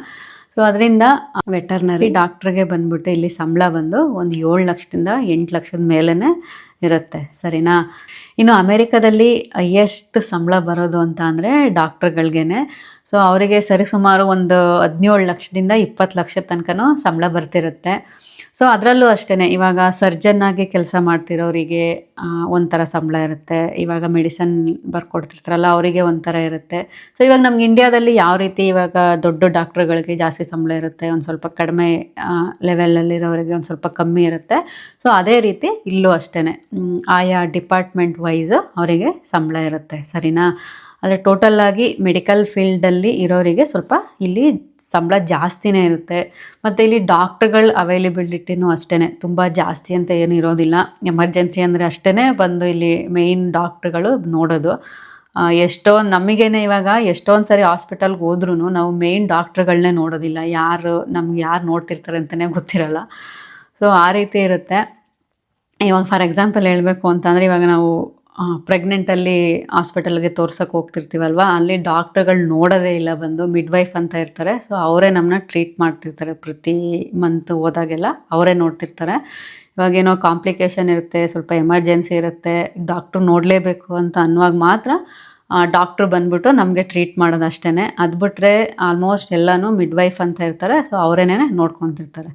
ಸೊ ಅದರಿಂದ ವೆಟರ್ನರಿ ಡಾಕ್ಟ್ರಿಗೆ ಬಂದ್ಬಿಟ್ಟು ಇಲ್ಲಿ ಸಂಬಳ ಬಂದು ಒಂದು ಏಳು ಲಕ್ಷದಿಂದ ಎಂಟು ಲಕ್ಷದ ಮೇಲೇ ಇರುತ್ತೆ ಸರಿನಾ? ಇನ್ನು ಅಮೇರಿಕಾದಲ್ಲಿ ಹೈಯೆಸ್ಟ್ ಸಂಬಳ ಬರೋದು ಅಂತ ಅಂದರೆ ಡಾಕ್ಟ್ರುಗಳ್ಗೇನೆ ಸೊ ಅವರಿಗೆ ಸರಿಸುಮಾರು ಒಂದು ಹದಿನೇಳು ಲಕ್ಷದಿಂದ ಇಪ್ಪತ್ತು ಲಕ್ಷದ ತನಕನೂ ಸಂಬಳ ಬರ್ತಿರುತ್ತೆ. ಸೊ ಅದರಲ್ಲೂ ಅಷ್ಟೇ ಇವಾಗ ಸರ್ಜನ್ ಆಗಿ ಕೆಲಸ ಮಾಡ್ತಿರೋರಿಗೆ ಒಂಥರ ಸಂಬಳ ಇರುತ್ತೆ. ಇವಾಗ ಮೆಡಿಸನ್ ಬರ್ಕೊಡ್ತಿರ್ತಾರಲ್ಲ, ಅವರಿಗೆ ಒಂಥರ ಇರುತ್ತೆ. ಸೊ ಇವಾಗ ನಮ್ಗೆ ಇಂಡಿಯಾದಲ್ಲಿ ಯಾವ ರೀತಿ ಇವಾಗ ದೊಡ್ಡ ಡಾಕ್ಟ್ರುಗಳಿಗೆ ಜಾಸ್ತಿ ಸಂಬಳ ಇರುತ್ತೆ, ಒಂದು ಸ್ವಲ್ಪ ಕಡಿಮೆ ಲೆವೆಲಲ್ಲಿರೋರಿಗೆ ಒಂದು ಸ್ವಲ್ಪ ಕಮ್ಮಿ ಇರುತ್ತೆ. ಸೊ ಅದೇ ರೀತಿ ಇಲ್ಲೂ ಅಷ್ಟೇ ಆಯಾ ಡಿಪಾರ್ಟ್ಮೆಂಟ್ ವೈಸ್ ಅವರಿಗೆ ಸಂಬಳ ಇರುತ್ತೆ, ಸರಿನಾ? ಆದರೆ ಟೋಟಲ್ ಆಗಿ ಮೆಡಿಕಲ್ ಫೀಲ್ಡಲ್ಲಿ ಇರೋರಿಗೆ ಸ್ವಲ್ಪ ಇಲ್ಲಿ ಸಂಬಳ ಜಾಸ್ತಿನೇ ಇರುತ್ತೆ. ಮತ್ತು ಇಲ್ಲಿ ಡಾಕ್ಟ್ರುಗಳ ಅವೈಲೇಬಿಲಿಟಿನೂ ಅಷ್ಟೇ ತುಂಬ ಜಾಸ್ತಿ ಅಂತ ಏನು ಇರೋದಿಲ್ಲ. ಎಮರ್ಜೆನ್ಸಿ ಅಂದರೆ ಅಷ್ಟೇ ಬಂದು ಇಲ್ಲಿ ಮೇಯ್ನ್ ಡಾಕ್ಟ್ರ್ಗಳು ನೋಡೋದು. ಎಷ್ಟೋ ನಮಗೇನೆ ಇವಾಗ ಎಷ್ಟೊಂದು ಸರಿ ಹಾಸ್ಪಿಟಲ್ಗೆ ಹೋದ್ರೂ ನಾವು ಮೇಯ್ನ್ ಡಾಕ್ಟ್ರುಗಳನ್ನೇ ನೋಡೋದಿಲ್ಲ. ಯಾರು, ನಮ್ಗೆ ಯಾರು ನೋಡ್ತಿರ್ತಾರೆ ಅಂತಲೇ ಗೊತ್ತಿರಲ್ಲ. ಸೊ ಆ ರೀತಿ ಇರುತ್ತೆ. ಇವಾಗ ಫಾರ್ ಎಕ್ಸಾಂಪಲ್ ಹೇಳಬೇಕು ಅಂತಂದರೆ ಇವಾಗ ನಾವು ಪ್ರೆಗ್ನೆಂಟಲ್ಲಿ ಹಾಸ್ಪಿಟಲ್ಗೆ ತೋರ್ಸೋಕೆ ಹೋಗ್ತಿರ್ತೀವಲ್ವ? ಅಲ್ಲಿ ಡಾಕ್ಟ್ರುಗಳು ನೋಡೋದೇ ಇಲ್ಲ ಬಂದು ಮಿಡ್ವೈಫ್ ಅಂತ ಇರ್ತಾರೆ. ಸೊ ಅವರೇ ನಮ್ಮನ್ನ ಟ್ರೀಟ್ ಮಾಡ್ತಿರ್ತಾರೆ ಪ್ರತಿ ಮಂತ್ ಹೋದಾಗೆಲ್ಲ. ಅವರೇ ನೋಡ್ತಿರ್ತಾರೆ. ಇವಾಗೇನೋ ಕಾಂಪ್ಲಿಕೇಶನ್ ಇರುತ್ತೆ, ಸ್ವಲ್ಪ ಎಮರ್ಜೆನ್ಸಿ ಇರುತ್ತೆ ಡಾಕ್ಟ್ರು ನೋಡಲೇಬೇಕು ಅಂತ ಅನ್ನುವಾಗ ಮಾತ್ರ ಡಾಕ್ಟ್ರು ಬಂದ್ಬಿಟ್ಟು ನಮಗೆ ಟ್ರೀಟ್ ಮಾಡೋದು ಅಷ್ಟೇ ಅದು ಬಿಟ್ಟರೆ ಆಲ್ಮೋಸ್ಟ್ ಎಲ್ಲನೂ ಮಿಡ್ವೈಫ್ ಅಂತ ಇರ್ತಾರೆ. ಸೊ ಅವರೇನೇ ನೋಡ್ಕೊತಿರ್ತಾರೆ.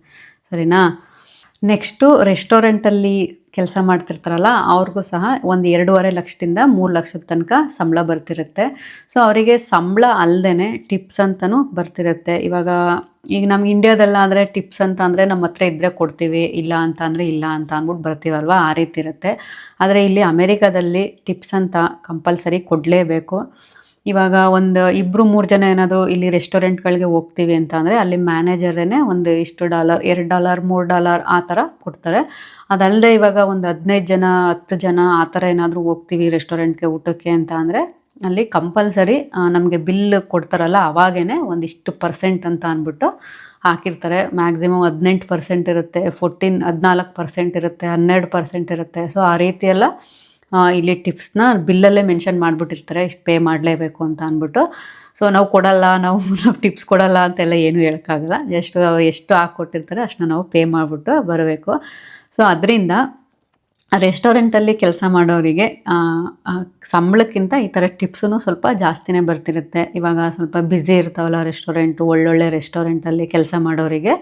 ಸರಿನಾ? ನೆಕ್ಸ್ಟು ರೆಸ್ಟೋರೆಂಟಲ್ಲಿ ಕೆಲಸ ಮಾಡ್ತಿರ್ತಾರಲ್ಲ, ಅವ್ರಿಗೂ ಸಹ ಒಂದು ಎರಡೂವರೆ ಲಕ್ಷದಿಂದ ಮೂರು ಲಕ್ಷದ ತನಕ ಸಂಬಳ ಬರ್ತಿರುತ್ತೆ. ಸೊ ಅವರಿಗೆ ಸಂಬಳ ಅಲ್ಲದೇ ಟಿಪ್ಸ್ ಅಂತಲೂ ಬರ್ತಿರುತ್ತೆ. ಇವಾಗ ಈಗ ನಮ್ಮ ಇಂಡಿಯಾದಲ್ಲಾದರೆ ಟಿಪ್ಸ್ ಅಂತ ಅಂದರೆ ನಮ್ಮ ಹತ್ರ ಇದ್ದರೆ ಕೊಡ್ತೀವಿ, ಇಲ್ಲ ಅಂತ ಅಂದರೆ ಇಲ್ಲ ಅಂತ ಅಂದ್ಬಿಟ್ಟು ಬರ್ತೀವಲ್ವ? ಆ ರೀತಿ ಇರುತ್ತೆ. ಆದರೆ ಇಲ್ಲಿ ಅಮೇರಿಕಾದಲ್ಲಿ ಟಿಪ್ಸ್ ಅಂತ ಕಂಪಲ್ಸರಿ ಕೊಡಲೇಬೇಕು. ಇವಾಗ ಒಂದು ಇಬ್ಬರು ಮೂರು ಜನ ಏನಾದರೂ ಇಲ್ಲಿ ರೆಸ್ಟೋರೆಂಟ್ಗಳಿಗೆ ಹೋಗ್ತೀವಿ ಅಂತ ಅಂದರೆ ಅಲ್ಲಿ ಮ್ಯಾನೇಜರೇ ಒಂದು ಇಷ್ಟು ಡಾಲರ್ ಎರಡು ಡಾಲರ್ ಮೂರು ಡಾಲರ್ ಆ ಥರ ಕೊಡ್ತಾರೆ. ಅದಲ್ಲದೆ ಇವಾಗ ಒಂದು ಹದಿನೈದು ಜನ, ಹತ್ತು ಜನ ಆ ಥರ ಏನಾದರೂ ಹೋಗ್ತೀವಿ ರೆಸ್ಟೋರೆಂಟ್ಗೆ ಊಟಕ್ಕೆ ಅಂತ ಅಂದರೆ ಅಲ್ಲಿ ಕಂಪಲ್ಸರಿ ನಮಗೆ ಬಿಲ್ ಕೊಡ್ತಾರಲ್ಲ ಅವಾಗೇ ಒಂದಿಷ್ಟು ಪರ್ಸೆಂಟ್ ಅಂತ ಅಂದ್ಬಿಟ್ಟು ಹಾಕಿರ್ತಾರೆ. ಮ್ಯಾಕ್ಸಿಮಮ್ ಹದಿನೆಂಟು ಪರ್ಸೆಂಟ್ ಇರುತ್ತೆ ಫೋರ್ಟೀನ್ ಹದಿನಾಲ್ಕು ಪರ್ಸೆಂಟ್ ಇರುತ್ತೆ, ಹನ್ನೆರಡು ಪರ್ಸೆಂಟ್ ಇರುತ್ತೆ. ಸೊ ಆ ರೀತಿಯೆಲ್ಲ ಇಲ್ಲಿ ಟಿಪ್ಸ್ನ ಬಿಲ್ಲಲ್ಲೇ ಮೆನ್ಷನ್ ಮಾಡಿಬಿಟ್ಟಿರ್ತಾರೆ, ಇಷ್ಟು ಪೇ ಮಾಡಲೇಬೇಕು ಅಂತ ಅಂದ್ಬಿಟ್ಟು. ಸೊ ನಾವು ಕೊಡಲ್ಲ, ನಾವು ನಾವು ಟಿಪ್ಸ್ ಕೊಡಲ್ಲ ಅಂತೆಲ್ಲ ಏನೂ ಹೇಳೋಕ್ಕಾಗಲ್ಲ. ಎಷ್ಟು ಎಷ್ಟು ಹಾಕ್ಕೊಟ್ಟಿರ್ತಾರೆ ಅಷ್ಟನ್ನ ನಾವು ಪೇ ಮಾಡಿಬಿಟ್ಟು ಬರಬೇಕು. ಸೊ ಅದರಿಂದ ರೆಸ್ಟೋರೆಂಟಲ್ಲಿ ಕೆಲಸ ಮಾಡೋರಿಗೆ ಸಂಬಳಕ್ಕಿಂತ ಈ ಥರ ಟಿಪ್ಸೂ ಸ್ವಲ್ಪ ಜಾಸ್ತಿನೇ ಬರ್ತಿರುತ್ತೆ. ಇವಾಗ ಸ್ವಲ್ಪ ಬ್ಯುಸಿ ಇರ್ತಾವಲ್ಲ ರೆಸ್ಟೋರೆಂಟು ಒಳ್ಳೊಳ್ಳೆ ರೆಸ್ಟೋರೆಂಟಲ್ಲಿ ಕೆಲಸ ಮಾಡೋರಿಗೆ,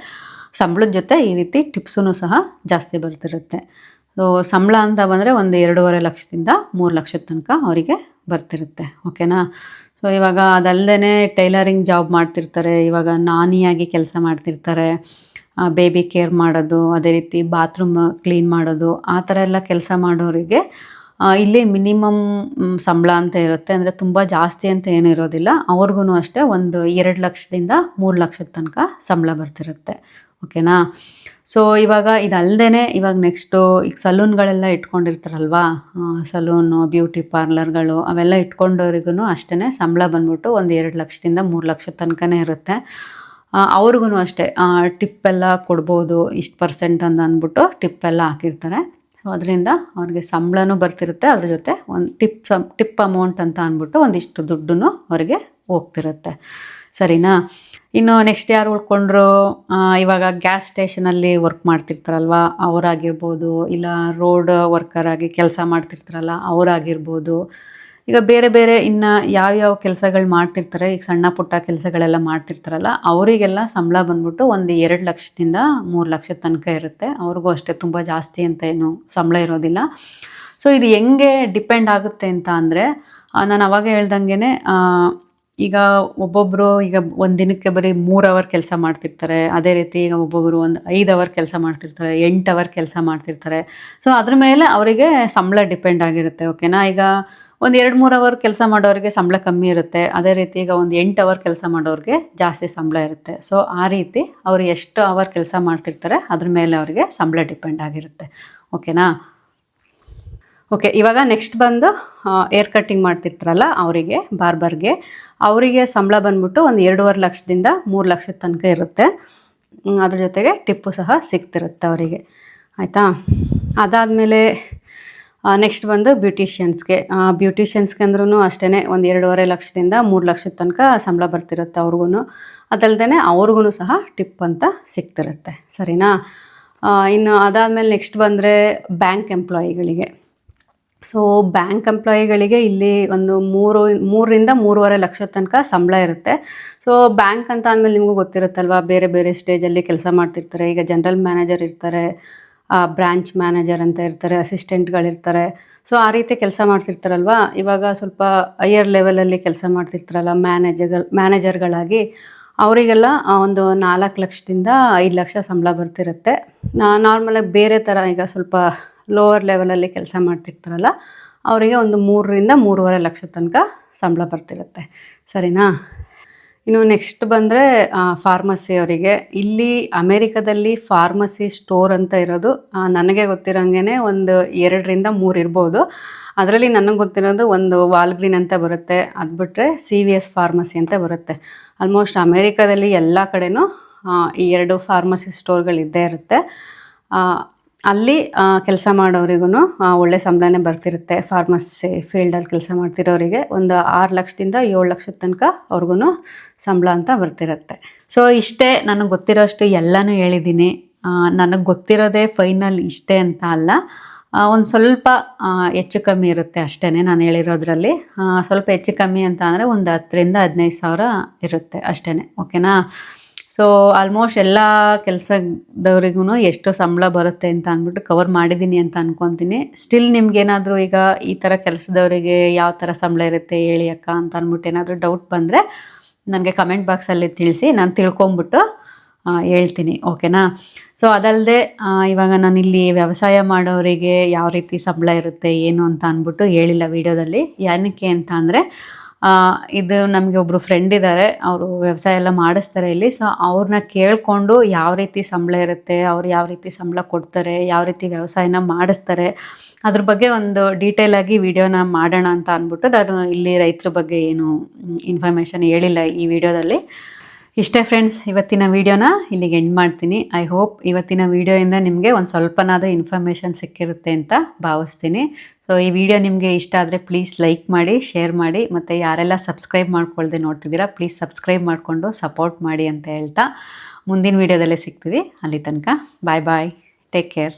ಸಂಬಳದ ಜೊತೆ ಈ ರೀತಿ ಟಿಪ್ಸೂ ಸಹ ಜಾಸ್ತಿ ಬರ್ತಿರುತ್ತೆ. ಸೊ ಸಂಬಳ ಅಂತ ಬಂದರೆ ಒಂದು ಎರಡೂವರೆ ಲಕ್ಷದಿಂದ ಮೂರು ಲಕ್ಷದ ತನಕ ಅವರಿಗೆ ಬರ್ತಿರುತ್ತೆ ಓಕೆನಾ ಸೊ ಇವಾಗ ಅದಲ್ಲದೆ ಟೈಲರಿಂಗ್ ಜಾಬ್ ಮಾಡ್ತಿರ್ತಾರೆ, ಇವಾಗ ನಾನಿಯಾಗಿ ಕೆಲಸ ಮಾಡ್ತಿರ್ತಾರೆ ಬೇಬಿ ಕೇರ್ ಮಾಡೋದು, ಅದೇ ರೀತಿ ಬಾತ್ರೂಮ್ ಕ್ಲೀನ್ ಮಾಡೋದು, ಆ ಥರ ಎಲ್ಲ ಕೆಲಸ ಮಾಡೋರಿಗೆ ಇಲ್ಲಿ ಮಿನಿಮಮ್ ಸಂಬಳ ಅಂತ ಇರುತ್ತೆ. ಅಂದರೆ ತುಂಬ ಜಾಸ್ತಿ ಅಂತ ಏನೂ ಇರೋದಿಲ್ಲ. ಅವ್ರಿಗೂ ಅಷ್ಟೇ ಒಂದು ಎರಡು ಲಕ್ಷದಿಂದ ಮೂರು ಲಕ್ಷದ ತನಕ ಸಂಬಳ ಬರ್ತಿರುತ್ತೆ. ಓಕೆನಾ? ಸೊ ಇವಾಗ ಇದಲ್ಲದೇ ಇವಾಗ ನೆಕ್ಸ್ಟು ಈಗ ಸಲೂನ್ಗಳೆಲ್ಲ ಇಟ್ಕೊಂಡಿರ್ತಾರಲ್ವಾ? ಸಲೂನು ಬ್ಯೂಟಿ ಪಾರ್ಲರ್ಗಳು ಅವೆಲ್ಲ ಇಟ್ಕೊಂಡವ್ರಿಗೂ ಅಷ್ಟೇ ಸಂಬಳ ಬಂದ್ಬಿಟ್ಟು ಒಂದು ಎರಡು ಲಕ್ಷದಿಂದ ಮೂರು ಲಕ್ಷದ ತನಕನೇ ಇರುತ್ತೆ. ಅವ್ರಿಗೂ ಅಷ್ಟೇ. ಟಿಪ್ ಎಲ್ಲ ಕೊಡ್ಬೋದು, ಇಷ್ಟು ಪರ್ಸೆಂಟ್ ಅಂತ ಅಂದ್ಬಿಟ್ಟು ಟಿಪ್ ಎಲ್ಲ ಹಾಕಿರ್ತಾರೆ. ಸೊ ಅದರಿಂದ ಅವ್ರಿಗೆ ಸಂಬಳನೂ ಬರ್ತಿರುತ್ತೆ, ಅದ್ರ ಜೊತೆ ಒಂದು ಟಿಪ್ ಟಿಪ್ ಅಮೌಂಟ್ ಅಂತ ಅಂದ್ಬಿಟ್ಟು ಒಂದಿಷ್ಟು ದುಡ್ಡು ಅವರಿಗೆ ಹೋಗ್ತಿರುತ್ತೆ. ಸರಿನಾ? ಇನ್ನು ನೆಕ್ಸ್ಟ್ ಯಾರು ಉಳ್ಕೊಂಡ್ರು? ಇವಾಗ ಗ್ಯಾಸ್ ಸ್ಟೇಷನಲ್ಲಿ ವರ್ಕ್ ಮಾಡ್ತಿರ್ತಾರಲ್ವ? ಅವರಾಗಿರ್ಬೋದು, ಇಲ್ಲ ರೋಡ್ ವರ್ಕರ್ ಆಗಿ ಕೆಲಸ ಮಾಡ್ತಿರ್ತಾರಲ್ಲ, ಅವರಾಗಿರ್ಬೋದು. ಈಗ ಬೇರೆ ಬೇರೆ ಇನ್ನು ಯಾವ್ಯಾವ ಕೆಲಸಗಳು ಮಾಡ್ತಿರ್ತಾರೆ? ಈಗ ಸಣ್ಣ ಪುಟ್ಟ ಕೆಲಸಗಳೆಲ್ಲ ಮಾಡ್ತಿರ್ತಾರಲ್ಲ, ಅವರಿಗೆಲ್ಲ ಸಂಬಳ ಬಂದ್ಬಿಟ್ಟು ಒಂದು ಎರಡು ಲಕ್ಷದಿಂದ ಮೂರು ಲಕ್ಷದ ತನಕ ಇರುತ್ತೆ. ಅವ್ರಿಗೂ ಅಷ್ಟೇ, ತುಂಬ ಜಾಸ್ತಿ ಅಂತ ಏನು ಸಂಬಳ ಇರೋದಿಲ್ಲ. ಸೊ ಇದು ಹೆಂಗೆ ಡಿಪೆಂಡ್ ಆಗುತ್ತೆ ಅಂತ ಅಂದರೆ ನಾನು ಅವಾಗ ಹೇಳ್ದಂಗೆ ಈಗ ಒಬ್ಬೊಬ್ಬರು ಈಗ ಒಂದು ದಿನಕ್ಕೆ ಬರೀ ಮೂರು ಅವರ್ ಕೆಲಸ ಮಾಡ್ತಿರ್ತಾರೆ. ಅದೇ ರೀತಿ ಈಗ ಒಬ್ಬೊಬ್ಬರು ಒಂದು ಐದು ಅವರ್ ಕೆಲಸ ಮಾಡ್ತಿರ್ತಾರೆ, ಎಂಟು ಅವರ್ ಕೆಲಸ ಮಾಡ್ತಿರ್ತಾರೆ. ಸೊ ಅದ್ರ ಮೇಲೆ ಅವರಿಗೆ ಸಂಬಳ ಡಿಪೆಂಡ್ ಆಗಿರುತ್ತೆ ಓಕೆನಾ ಈಗ ಒಂದು ಎರಡು ಮೂರು ಅವರ್ ಕೆಲಸ ಮಾಡೋರಿಗೆ ಸಂಬಳ ಕಮ್ಮಿ ಇರುತ್ತೆ. ಅದೇ ರೀತಿ ಈಗ ಒಂದು ಎಂಟು ಅವರ್ ಕೆಲಸ ಮಾಡೋರಿಗೆ ಜಾಸ್ತಿ ಸಂಬಳ ಇರುತ್ತೆ. ಸೊ ಆ ರೀತಿ ಅವರು ಎಷ್ಟು ಅವರ್ ಕೆಲಸ ಮಾಡ್ತಿರ್ತಾರೆ, ಅದ್ರ ಮೇಲೆ ಅವರಿಗೆ ಸಂಬಳ ಡಿಪೆಂಡ್ ಆಗಿರುತ್ತೆ ಓಕೆನಾ ಓಕೆ ಇವಾಗ ನೆಕ್ಸ್ಟ್ ಬಂದು ಏರ್ ಕಟ್ಟಿಂಗ್ ಮಾಡ್ತಿರ್ತಾರಲ್ಲ ಅವರಿಗೆ ಬಾರ್ಬರ್ಗೆ ಅವರಿಗೆ ಸಂಬಳ ಬಂದ್ಬಿಟ್ಟು ಒಂದು ಎರಡೂವರೆ ಲಕ್ಷದಿಂದ ಮೂರು ಲಕ್ಷದ ತನಕ ಇರುತ್ತೆ. ಅದ್ರ ಜೊತೆಗೆ ಟಿಪ್ಪು ಸಹ ಸಿಗ್ತಿರುತ್ತೆ ಅವರಿಗೆ. ಆಯಿತಾ? ಅದಾದಮೇಲೆ ನೆಕ್ಸ್ಟ್ ಬಂದು ಬ್ಯೂಟಿಷಿಯನ್ಸ್ಗೆ ಬ್ಯೂಟಿಷಿಯನ್ಸ್ಗೆ ಅಂದ್ರೂ ಅಷ್ಟೇ ಒಂದು ಎರಡೂವರೆ ಲಕ್ಷದಿಂದ ಮೂರು ಲಕ್ಷದ ತನಕ ಸಂಬಳ ಬರ್ತಿರುತ್ತೆ ಅವ್ರಿಗೂ ಅದಲ್ಲದೆ ಅವ್ರಿಗೂ ಸಹ ಟಿಪ್ ಅಂತ ಸಿಗ್ತಿರುತ್ತೆ. ಸರಿನಾ? ಇನ್ನು ಅದಾದಮೇಲೆ ನೆಕ್ಸ್ಟ್ ಬಂದರೆ ಬ್ಯಾಂಕ್ ಎಂಪ್ಲಾಯಿಗಳಿಗೆ ಸೊ ಬ್ಯಾಂಕ್ ಎಂಪ್ಲಾಯಿಗಳಿಗೆ ಇಲ್ಲಿ ಒಂದು ಮೂರು, ಮೂರರಿಂದ ಮೂರುವರೆ ಲಕ್ಷ ತನಕ ಸಂಬಳ ಇರುತ್ತೆ. ಸೊ ಬ್ಯಾಂಕ್ ಅಂತ ಅಂದಮೇಲೆ ನಿಮಗೂ ಗೊತ್ತಿರುತ್ತಲ್ವಾ, ಬೇರೆ ಬೇರೆ ಸ್ಟೇಜಲ್ಲಿ ಕೆಲಸ ಮಾಡ್ತಿರ್ತಾರೆ. ಈಗ ಜನರಲ್ ಮ್ಯಾನೇಜರ್ ಇರ್ತಾರೆ ಬ್ರಾಂಚ್ ಮ್ಯಾನೇಜರ್ ಅಂತ ಇರ್ತಾರೆ ಅಸಿಸ್ಟೆಂಟ್ಗಳಿರ್ತಾರೆ ಸೊ ಆ ರೀತಿ ಕೆಲಸ ಮಾಡ್ತಿರ್ತಾರಲ್ವಾ? ಇವಾಗ ಸ್ವಲ್ಪ ಹೈಯರ್ ಲೆವೆಲಲ್ಲಿ ಕೆಲಸ ಮಾಡ್ತಿರ್ತಾರಲ್ಲ ಮ್ಯಾನೇಜರ್ ಮ್ಯಾನೇಜರ್ಗಳಾಗಿ ಅವರಿಗೆಲ್ಲ ಒಂದು ನಾಲ್ಕು ಲಕ್ಷದಿಂದ ಐದು ಲಕ್ಷ ಸಂಬಳ ಬರ್ತಿರುತ್ತೆ. ನಾರ್ಮಲಾಗಿ ಬೇರೆ ಥರ ಈಗ ಸ್ವಲ್ಪ ಲೋವರ್ ಲೆವೆಲಲ್ಲಿ ಕೆಲಸ ಮಾಡ್ತಿರ್ತಾರಲ್ಲ, ಅವರಿಗೆ ಒಂದು ಮೂರರಿಂದ ಮೂರುವರೆ ಲಕ್ಷ ತನಕ ಸಂಬಳ ಬರ್ತಿರುತ್ತೆ. ಸರಿನಾ? ಇನ್ನು ನೆಕ್ಸ್ಟ್ ಬಂದರೆ ಫಾರ್ಮಸಿ ಅವರಿಗೆ. ಇಲ್ಲಿ ಅಮೇರಿಕಾದಲ್ಲಿ ಫಾರ್ಮಸಿ ಸ್ಟೋರ್ ಅಂತ ಇರೋದು ನನಗೆ ಗೊತ್ತಿರೋಂಗೆ ಒಂದು ಎರಡರಿಂದ ಮೂರು ಇರ್ಬೋದು. ಅದರಲ್ಲಿ ನನಗೆ ಗೊತ್ತಿರೋದು ಒಂದು ವಾಲ್ಗ್ರೀನ್ ಅಂತ ಬರುತ್ತೆ. ಅದು ಬಿಟ್ಟರೆ ಸಿ ವಿ ಎಸ್ ಫಾರ್ಮಸಿ ಅಂತ ಬರುತ್ತೆ. ಆಲ್ಮೋಸ್ಟ್ ಅಮೇರಿಕಾದಲ್ಲಿ ಎಲ್ಲ ಕಡೆನೂ ಈ ಎರಡು ಫಾರ್ಮಸಿ ಸ್ಟೋರ್ಗಳಿದ್ದೇ ಇರುತ್ತೆ. ಅಲ್ಲಿ ಕೆಲಸ ಮಾಡೋರಿಗೂ ಒಳ್ಳೆ ಸಂಬಳನೇ ಬರ್ತಿರುತ್ತೆ ಫಾರ್ಮಸಿ ಫೀಲ್ಡಲ್ಲಿ ಕೆಲಸ ಮಾಡ್ತಿರೋರಿಗೆ. ಒಂದು ಆರು ಲಕ್ಷದಿಂದ ಏಳು ಲಕ್ಷದ ತನಕ ಅವ್ರಿಗೂ ಸಂಬಳ ಅಂತ ಬರ್ತಿರುತ್ತೆ. ಸೊ ಇಷ್ಟೇ ನನಗೆ ಗೊತ್ತಿರೋಷ್ಟು ಎಲ್ಲನೂ ಹೇಳಿದ್ದೀನಿ ನನಗೆ ಗೊತ್ತಿರೋದೇ ಫೈನಲ್ ಇಷ್ಟೇ ಅಂತ ಅಲ್ಲ. ಒಂದು ಸ್ವಲ್ಪ ಹೆಚ್ಚು ಕಮ್ಮಿ ಇರುತ್ತೆ ಅಷ್ಟೇ ನಾನು ಹೇಳಿರೋದ್ರಲ್ಲಿ. ಸ್ವಲ್ಪ ಹೆಚ್ಚು ಕಮ್ಮಿ ಅಂತ ಅಂದರೆ ಒಂದು ಹತ್ತರಿಂದ ಹದಿನೈದು ಸಾವಿರ ಇರುತ್ತೆ ಅಷ್ಟೇ ಓಕೆನಾ? ಸೊ ಆಲ್ಮೋಸ್ಟ್ ಎಲ್ಲ ಕೆಲಸದವ್ರಿಗೂ ಎಷ್ಟು ಸಂಬಳ ಬರುತ್ತೆ ಅಂತ ಅಂದ್ಬಿಟ್ಟು ಕವರ್ ಮಾಡಿದ್ದೀನಿ ಅಂತ ಅಂದ್ಕೊತೀನಿ ಸ್ಟಿಲ್ ನಿಮ್ಗೇನಾದರೂ ಈಗ ಈ ಥರ ಕೆಲಸದವರಿಗೆ ಯಾವ ಥರ ಸಂಬಳ ಇರುತ್ತೆ ಹೇಳಿ ಅಕ್ಕ ಅಂತ ಅಂದ್ಬಿಟ್ಟು ಏನಾದರೂ ಡೌಟ್ ಬಂದರೆ ನನಗೆ ಕಮೆಂಟ್ ಬಾಕ್ಸಲ್ಲಿ ತಿಳಿಸಿ ನಾನು ತಿಳ್ಕೊಂಬಿಟ್ಟು ಹೇಳ್ತೀನಿ. ಓಕೆನಾ ಸೊ ಅದಲ್ಲದೆ ಇವಾಗ ನಾನು ಇಲ್ಲಿ ವ್ಯವಸಾಯ ಮಾಡೋರಿಗೆ ಯಾವ ರೀತಿ ಸಂಬಳ ಇರುತ್ತೆ, ಏನು ಅಂತ ಅಂದ್ಬಿಟ್ಟು ಹೇಳಿಲ್ಲ ವೀಡಿಯೋದಲ್ಲಿ ಏನಕ್ಕೆ ಅಂತ ಅಂದರೆ ಇದು ನಮಗೆ ಒಬ್ಬರು ಫ್ರೆಂಡ್ ಇದ್ದಾರೆ ಅವರು ವ್ಯವಸಾಯ ಎಲ್ಲ ಮಾಡಿಸ್ತಾರೆ ಇಲ್ಲಿ. ಸೊ ಅವ್ರನ್ನ ಕೇಳಿಕೊಂಡು ಯಾವ ರೀತಿ ಸಂಬಳ ಇರುತ್ತೆ, ಅವ್ರು ಯಾವ ರೀತಿ ಸಂಬಳ ಕೊಡ್ತಾರೆ, ಯಾವ ರೀತಿ ವ್ಯವಸಾಯನ ಮಾಡಿಸ್ತಾರೆ, ಅದ್ರ ಬಗ್ಗೆ ಒಂದು ಡೀಟೇಲ್ ಆಗಿ ವಿಡಿಯೋನ ಮಾಡೋಣ ಅಂತ ಅಂದ್ಬಿಟ್ಟು ನಾನು ಇಲ್ಲಿ ರೈತರ ಬಗ್ಗೆ ಏನು ಇನ್ಫಾರ್ಮೇಷನ್ ಹೇಳಿಲ್ಲ ಈ ವಿಡಿಯೋದಲ್ಲಿ. ಇಷ್ಟೇ ಫ್ರೆಂಡ್ಸ್ ಇವತ್ತಿನ ವೀಡಿಯೋನ ಇಲ್ಲಿಗೆ ಎಂಡ್ ಮಾಡ್ತೀನಿ. ಐ ಹೋಪ್ ಇವತ್ತಿನ ವೀಡಿಯೋಯಿಂದ ನಿಮಗೆ ಒಂದು ಸ್ವಲ್ಪನಾದರೂ ಇನ್ಫಾರ್ಮೇಷನ್ ಸಿಕ್ಕಿರುತ್ತೆ ಅಂತ ಭಾವಿಸ್ತೀನಿ. ಸೊ ಈ ವಿಡಿಯೋ ನಿಮಗೆ ಇಷ್ಟ ಆದರೆ ಪ್ಲೀಸ್ ಲೈಕ್ ಮಾಡಿ ಶೇರ್ ಮಾಡಿ, ಮತ್ತು ಯಾರೆಲ್ಲ ಸಬ್ಸ್ಕ್ರೈಬ್ ಮಾಡ್ಕೊಳ್ದೆ ನೋಡ್ತಿದ್ದೀರಾ ಪ್ಲೀಸ್ ಸಬ್ಸ್ಕ್ರೈಬ್ ಮಾಡಿಕೊಂಡು ಸಪೋರ್ಟ್ ಮಾಡಿ ಅಂತ ಹೇಳ್ತಾ ಮುಂದಿನ ವೀಡಿಯೋದಲ್ಲೇ ಸಿಗ್ತೀವಿ. ಅಲ್ಲಿ ತನಕ ಬಾಯ್ ಬಾಯ್ ಟೇಕ್ ಕೇರ್